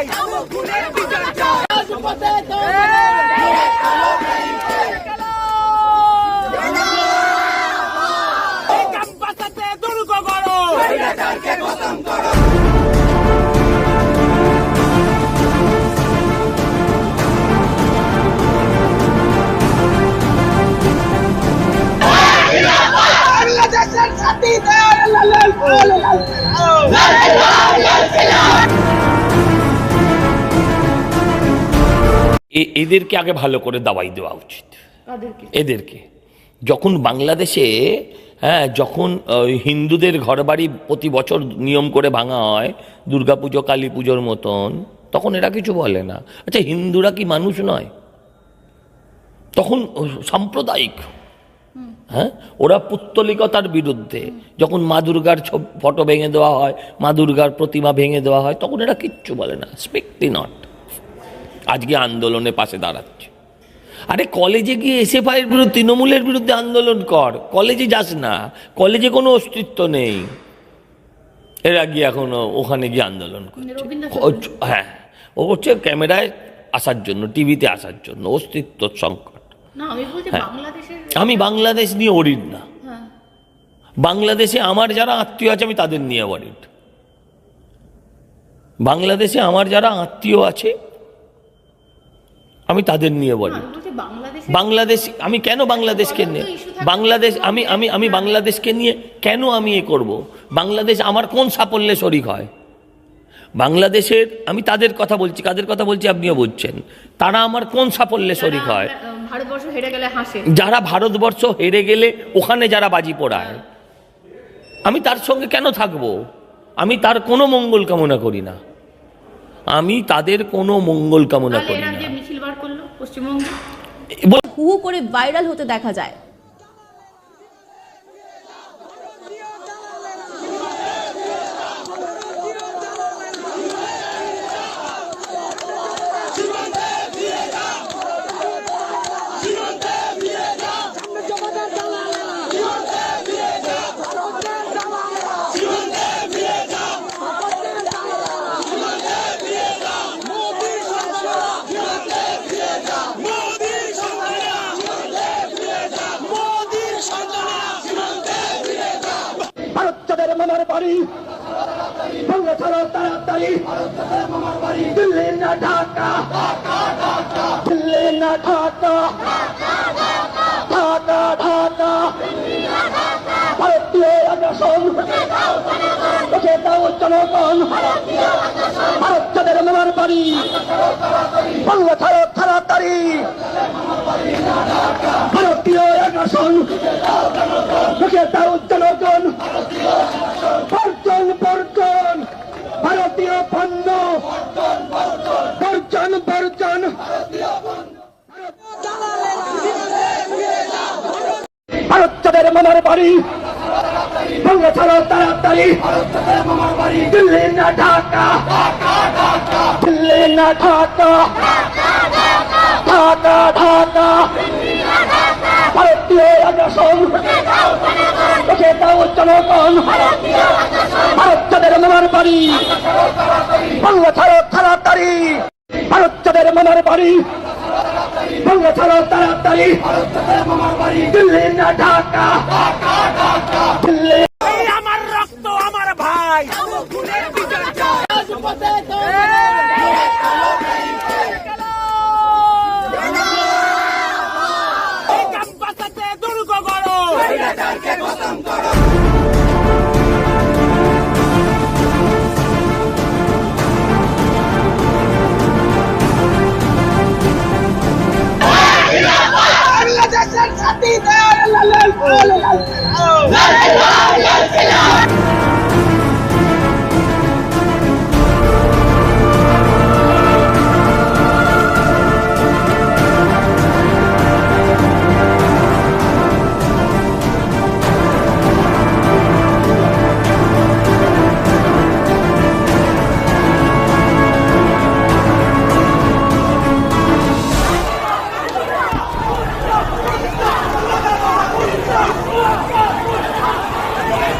চাই এই ক্যাম্পাসেতে দুর্গ করো এদেরকে আগে ভালো করে দাওয়াই দেওয়া উচিত। এদেরকে। যখন বাংলাদেশে হ্যাঁ যখন হিন্দুদের ঘরবাড়ি প্রতি বছর নিয়ম করে ভাঙা হয় দুর্গাপুজো কালী পুজোর মতন তখন এরা কিছু বলে না। আচ্ছা হিন্দুরা কি মানুষ নয়? তখন সাম্প্রদায়িক। হ্যাঁ ওরা পুত্তলিকতার বিরুদ্ধে যখন মা দুর্গার ছব- ফটো ভেঙে দেওয়া হয় মা দুর্গার প্রতিমা ভেঙে দেওয়া হয় তখন এরা কিচ্ছু বলে না। স্পেক্টি নট আজকে আন্দোলনের পাশে দাঁড়াচ্ছে। আরে কলেজে গিয়ে এসে ফাইয়ের বিরুদ্ধে তৃণমূলের বিরুদ্ধে আন্দোলন কর। কলেজে যাস না। কলেজে কোনো অস্তিত্ব নেই। এরা গিয়ে এখন ওখানে গিয়ে আন্দোলন করছে। হ্যাঁ। ও হচ্ছে ক্যামেরায় আসার জন্য টিভিতে আসার জন্য অস্তিত্ব সংকট। আমি হ্যাঁ। আমি বাংলাদেশ নিয়ে অরিড না। হ্যাঁ। বাংলাদেশে আমার যারা আত্মীয় আছে আমি তাদের নিয়ে অরিড বাংলাদেশে আমার যারা আত্মীয় আছে আমি তাদের নিয়ে আমি বলছি বাংলাদেশে আমি কেন বাংলাদেশকে নিয়ে বাংলাদেশ আমি আমি আমি বাংলাদেশকে নিয়ে কেন আমি এ করব? বাংলাদেশ আমার কোন সাফল্যে শরিক হয়? বাংলাদেশের আমি তাদের কথা বলছি কাদের কথা বলছি আপনিও বুঝছেন। তারা আমার কোন সাফল্যে শরিক হয়? যারা, ভারতবর্ষ হেরে গেলে হাসে। যারা ভারতবর্ষ হেরে গেলে ওখানে যারা বাজি পড়ায় আমি তার সঙ্গে কেন থাকব? আমি তার কোনো মঙ্গল কামনা করি না। আমি তাদের কোনো মঙ্গল কামনা করি না। পশ্চিমবঙ্গে? হু হু করে ভাইরাল হতে দেখা যায়। মামার বাড়ি। বাংলা ছাড়া ভারতীয় বাড়ি। বাংলা তাড়াতাড়ি। ভারতীয় বর্জন ভারতের মামার বাড়ি বাংলা ছাড়া তাড়াতাড়ি। দিল্লি না ঢাকা, দিল্লি না ঢাকা ঢাকা ঢাকা। ভারতীয় বাংলা ছাড়া তাড়াতাড়ি। ভারতের মামার বাড়ি বাংলা ছাড়া তাড়াতাড়ি দিল্লি না ঢাকা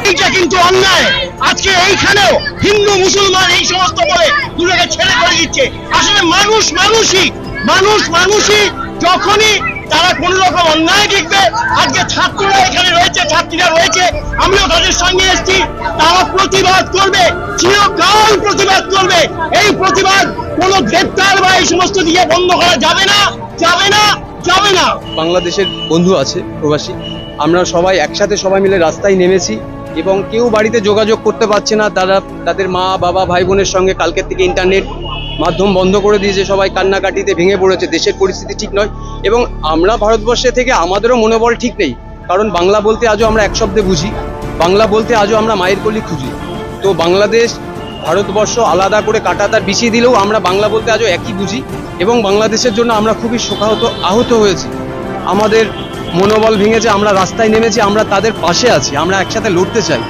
এইটা কিন্তু অন্যায়। আজকে এইখানেও হিন্দু, মুসলমান এই সমস্ত বলে দুটোকে ছেড়ে করে দিচ্ছে। আসলে মানুষ মানুষই মানুষ মানুষই যখনই তারা কোন রকম অন্যায় দেখবে, আজকে ছাত্ররা এখানে রয়েছে, ছাত্রীরা রয়েছে, আমিও তাদের সঙ্গে এসেছি, তারা প্রতিবাদ করবে, চিরকাল প্রতিবাদ করবে। এই প্রতিবাদ কোন গ্রেপ্তার বা এই সমস্ত দিকে বন্ধ করা যাবে না যাবে না যাবে না। বাংলাদেশের বন্ধু আছে প্রবাসী। আমরা সবাই একসাথে সবাই মিলে রাস্তায় নেমেছি এবং কেউ বাড়িতে যোগাযোগ করতে পারছে না। তারা, তাদের মা, বাবা, ভাই বোনের সঙ্গে কালকের থেকে ইন্টারনেট মাধ্যম বন্ধ করে দিয়েছে। সবাই কান্নাকাটিতে ভেঙে পড়েছে। দেশের পরিস্থিতি ঠিক নয়। এবং আমরা ভারতবর্ষে থেকে আমাদেরও মনোবল ঠিক নেই। কারণ বাংলা বলতে আজও আমরা এক শব্দে বুঝি। বাংলা বলতে আজও আমরা মায়ের কলি খুঁজি। তো বাংলাদেশ, ভারতবর্ষ আলাদা করে কাটাতার বিছিয়ে দিলেও আমরা বাংলা বলতে আজও একই বুঝি। এবং বাংলাদেশের জন্য আমরা খুবই শোকাহত, আহত হয়েছি। আমাদের মনোবল ভেঙেছে আমরা রাস্তায় নেমেছি আমরা তাদের পাশে আছি আমরা একসাথে লড়তে চাই।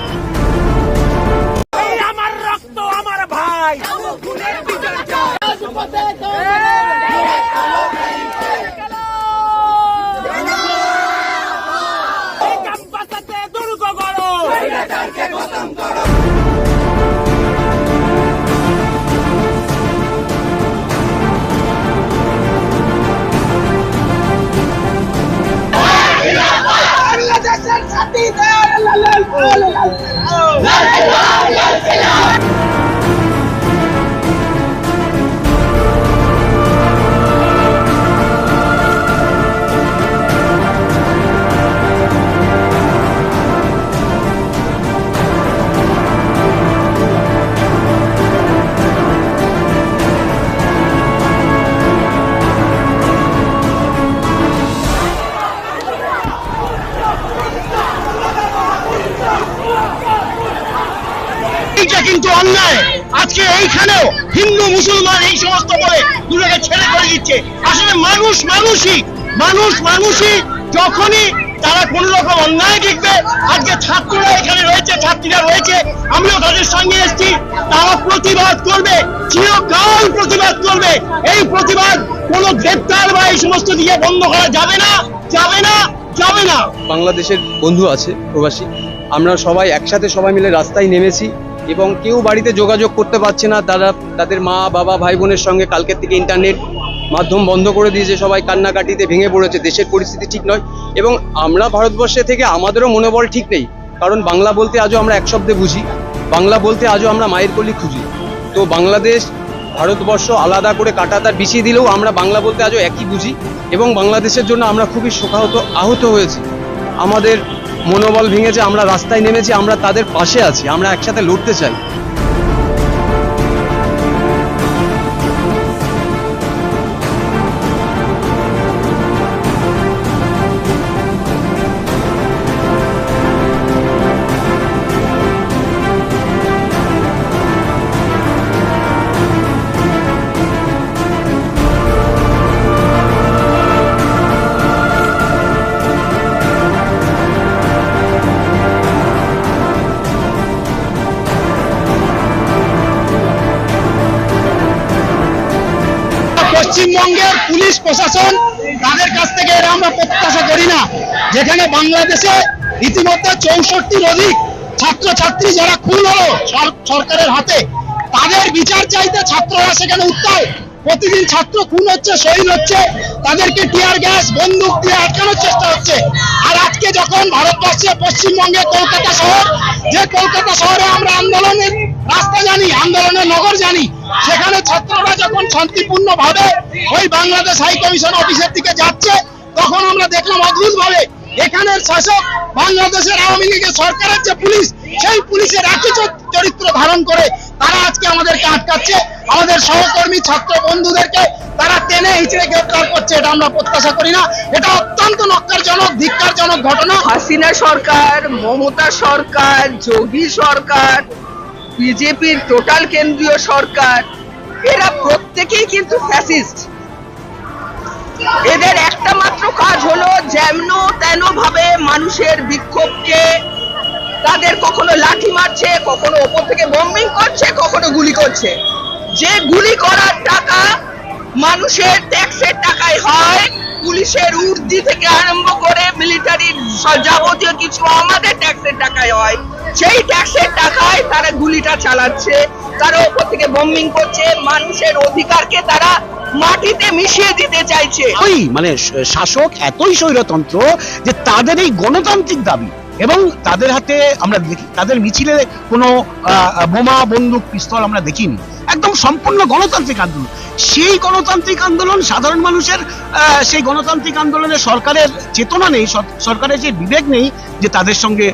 বলে দুটোকে ছেড়ে করে দিচ্ছে। আসলে মানুষ মানুষই মানুষ মানুষই যখনই তারা কোন রকম অন্যায় দেখবে, আজকে ছাত্ররা এখানে রয়েছে, ছাত্রীরা রয়েছে, আমিও তাদের সঙ্গে এসেছি, তারা প্রতিবাদ করবে, চিরকাল প্রতিবাদ করবে। এই প্রতিবাদ কোনো গ্রেপ্তার বা এই সমস্ত দিকে বন্ধ করা যাবে না যাবে না যাবে না। বাংলাদেশের বন্ধু আছে প্রবাসী। আমরা সবাই একসাথে সবাই মিলে রাস্তায় নেমেছি। এবং কেউ বাড়িতে যোগাযোগ করতে পারছে না। তারা, তাদের মা, বাবা, ভাই বোনের সঙ্গে কালকের থেকে ইন্টারনেট মাধ্যম বন্ধ করে দিয়েছে। সবাই কান্নাকাটিতে ভেঙে পড়েছে। দেশের পরিস্থিতি ঠিক নয়। এবং আমরা ভারতবর্ষে থেকে আমাদেরও মনোবল ঠিক নেই। কারণ বাংলা বলতে আজও আমরা এক শব্দে বুঝি। বাংলা বলতে আজও আমরা মায়ের কলি খুঁজি। তো বাংলাদেশ, ভারতবর্ষ আলাদা করে কাটাতার বিছিয়ে দিলেও আমরা বাংলা বলতে আজও একই বুঝি। এবং বাংলাদেশের জন্য আমরা খুবই শোকাহত, আহত হয়েছি। আমাদের মনোবল ভেঙেছে আমরা রাস্তায় নেমেছি আমরা তাদের পাশে আছি আমরা একসাথে লড়তে চাই। পশ্চিমবঙ্গের পুলিশ প্রশাসন তাদের কাছ থেকে এরা আমরা প্রত্যাশা করি না। যেখানে বাংলাদেশে ইতিমধ্যে চৌষট্টির অধিক ছাত্রছাত্রী যারা খুন হলো সরকারের হাতে, তাদের বিচার চাইতে ছাত্ররা সেখানে উত্তাল। প্রতিদিন ছাত্র খুন হচ্ছে, শহীদ হচ্ছে। তাদেরকে টিয়ার গ্যাস, বন্দুক দিয়ে আটকানোর চেষ্টা হচ্ছে। আর আজকে যখন ভারতবর্ষে, পশ্চিমবঙ্গে, কলকাতা শহর, যে কলকাতা শহরে আমরা আন্দোলনের রাস্তা জানি, আন্দোলনের নগর জানি, সেখানে ছাত্ররা যখন শান্তিপূর্ণ ভাবে ওই বাংলাদেশ হাই কমিশন অফিসের দিকে যাচ্ছে, তখন আমরা দেখলাম অদ্ভুত ভাবে এখানের শাসক বাংলাদেশের আওয়ামী লীগের সরকারের যে পুলিশ, সেই পুলিশের একই চরিত্র ধারণ করে তারা আজকে আমাদেরকে আটকাচ্ছে, আমাদের সহকর্মী, ছাত্র বন্ধুদেরকে তারা টেনে হিচড়ে গ্রেপ্তার করছে, এটা আমরা প্রত্যাশা করি না। এটা অত্যন্ত নক্কারজনক, ধিক্কারজনক ঘটনা। হাসিনা সরকার, মমতা সরকার, যোগী সরকার, বিজেপির টোটাল কেন্দ্রীয় সরকার, এরা প্রত্যেকেই কিন্তু ফ্যাসিস্ট এদের একটা মাত্র কাজ হলো যেমন তেন ভাবে মানুষের বিক্ষোভকে তাদের কখনো লাঠি মারছে, কখনো ওপর থেকে বম্বিং করছে, কখনো গুলি করছে। যে গুলি করার টাকা মানুষের ট্যাক্সের টাকায় হয়, পুলিশের উর্দি থেকে আরম্ভ করে মিলিটারির যাবতীয় কিছু আমাদের ট্যাক্সের টাকায় হয়। সেই ট্যাক্সের টাকায় তারা গুলিটা চালাচ্ছে, তারা ওপর থেকে বম্বিং করছে, মানুষের অধিকারকে তারা মাটিতে মিশিয়ে দিতে চাইছে। ওই মানে শাসক এতই স্বৈরতন্ত্র যে তাদের এই গণতান্ত্রিক দাবি। এবং তাদের হাতে আমরা দেখি, তাদের মিছিলে কোনো বোমা, বন্দুক, পিস্তল আমরা দেখিনি। একদম সম্পূর্ণ গণতান্ত্রিক আন্দোলন। সেই গণতান্ত্রিক আন্দোলন সাধারণ মানুষের সেই গণতান্ত্রিক আন্দোলনে সরকারের চেতনা নেই সরকারের যে বিবেক নেই যে তাদের সঙ্গে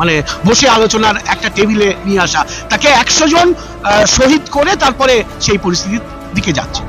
মানে বসে আলোচনার একটা টেবিলে নিয়ে আসা। তাকে একশো জন শহীদ করে তারপরে সেই পরিস্থিতির দিকে যাচ্ছে।